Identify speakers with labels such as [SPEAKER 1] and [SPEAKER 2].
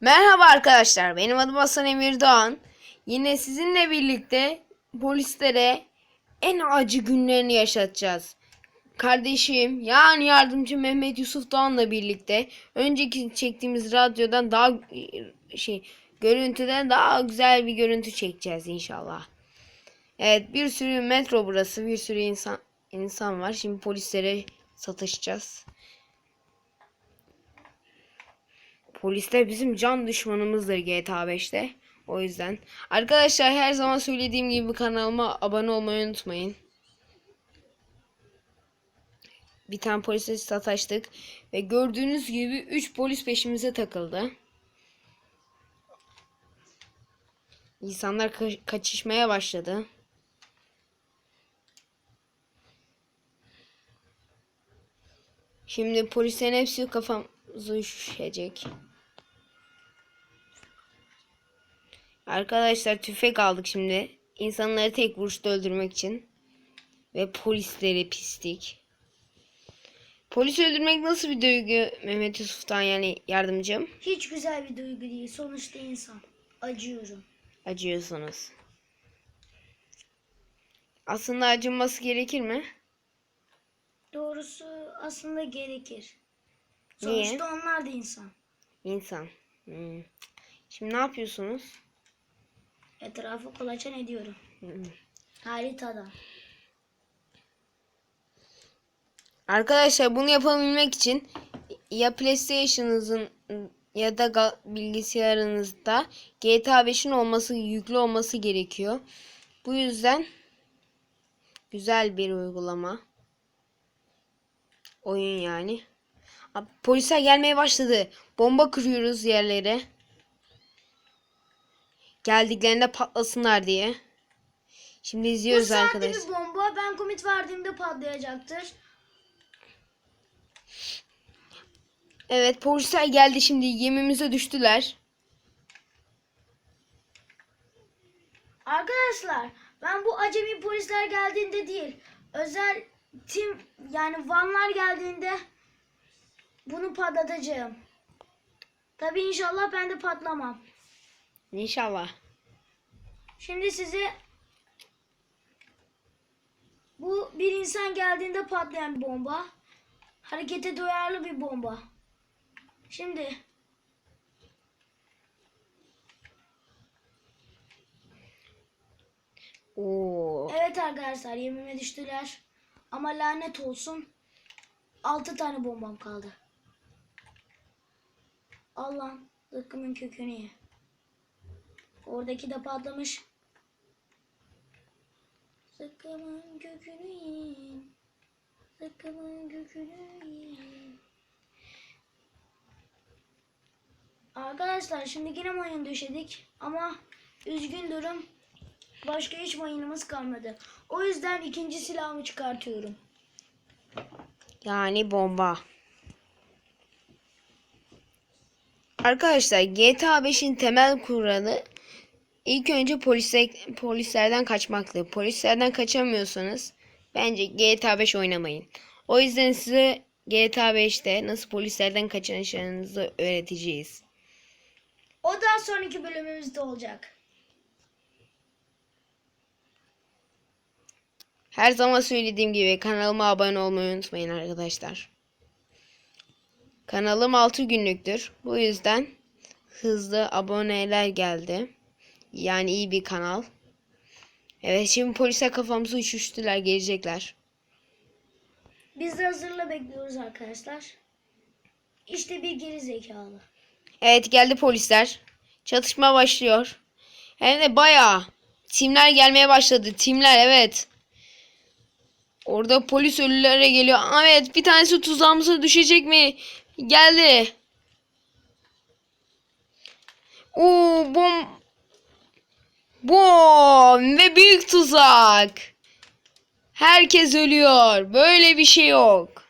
[SPEAKER 1] Merhaba arkadaşlar. Benim adım Hasan Emir Doğan. Yine sizinle birlikte polislere en acı günlerini yaşatacağız. Kardeşim yani yardımcı Mehmet Yusuf Doğan'la birlikte önceki çektiğimiz radyodan daha şey görüntüden daha güzel bir görüntü çekeceğiz inşallah. Evet bir sürü metro burası bir sürü insan insan var. Şimdi polislere satışacağız. Polisler bizim can düşmanımızdır GTA 5'te. O yüzden. Arkadaşlar her zaman söylediğim gibi kanalıma abone olmayı unutmayın. Bir tane polisle sataştık. Ve gördüğünüz gibi 3 polis peşimize takıldı. İnsanlar ka- kaçışmaya başladı. Şimdi polislerin hepsi kafamıza üşüşecek. Arkadaşlar tüfek aldık şimdi. İnsanları tek vuruşta öldürmek için. Ve polisleri pislik. Polis öldürmek nasıl bir duygu Mehmet Yusuf'tan yani yardımcım?
[SPEAKER 2] Hiç güzel bir duygu değil. Sonuçta insan. Acıyorum.
[SPEAKER 1] Acıyorsunuz. Aslında acınması gerekir mi?
[SPEAKER 2] Doğrusu aslında gerekir.
[SPEAKER 1] Niye?
[SPEAKER 2] Sonuçta onlar da insan.
[SPEAKER 1] İnsan. Hmm. Şimdi ne yapıyorsunuz?
[SPEAKER 2] Etrafı kolaçan ediyorum.
[SPEAKER 1] Hmm.
[SPEAKER 2] Haritadan.
[SPEAKER 1] Arkadaşlar bunu yapabilmek için ya PlayStation'ınızın ya da bilgisayarınızda GTA 5'in olması, yüklü olması gerekiyor. Bu yüzden güzel bir uygulama. Oyun yani. Abi, Polisler gelmeye başladı. Bomba kırıyoruz yerlere. Geldiklerinde patlasınlar diye. Şimdi
[SPEAKER 2] Bu
[SPEAKER 1] izliyoruz arkadaşlar.
[SPEAKER 2] bir bomba ben komut verdiğimde patlayacaktır.
[SPEAKER 1] Evet polisler geldi şimdi yemimize düştüler.
[SPEAKER 2] Arkadaşlar ben bu acemi polisler geldiğinde değil özel tim yani vanlar geldiğinde bunu patlatacağım. Tabi inşallah ben de patlamam.
[SPEAKER 1] İnşallah.
[SPEAKER 2] Şimdi size bu bir insan geldiğinde patlayan bir bomba. Harekete duyarlı bir bomba. Şimdi
[SPEAKER 1] Oo.
[SPEAKER 2] evet arkadaşlar yemime düştüler. Ama lanet olsun 6 tane bombam kaldı. Allah'ım zıkkımın kökünü ye. Oradaki de patlamış. Zıkkımın kökünü yiyin. Zıkkımın kökünü yiyin. Arkadaşlar şimdi yine mayın döşedik ama üzgün durum başka hiç mayınımız kalmadı. O yüzden ikinci silahımı çıkartıyorum.
[SPEAKER 1] Yani bomba. Arkadaşlar GTA 5'in temel kuralı ilk önce polise, polislerden kaçmaktı. Polislerden kaçamıyorsanız bence GTA 5 oynamayın. O yüzden size GTA 5'te nasıl polislerden kaçınacağınızı öğreteceğiz.
[SPEAKER 2] O daha sonraki bölümümüzde olacak.
[SPEAKER 1] Her zaman söylediğim gibi kanalıma abone olmayı unutmayın arkadaşlar. Kanalım 6 günlüktür. Bu yüzden hızlı aboneler geldi. Yani iyi bir kanal. Evet şimdi polise kafamızı üşüştüler gelecekler.
[SPEAKER 2] Biz de hazırla bekliyoruz arkadaşlar. İşte bir geri zekalı.
[SPEAKER 1] Evet geldi polisler. Çatışma başlıyor. Hem de bayağı. Timler gelmeye başladı. Timler evet. Orada polis ölülere geliyor. Evet bir tanesi tuzağımıza düşecek mi? Geldi. Oo bom. Bom ve büyük tuzak. Herkes ölüyor. Böyle bir şey yok.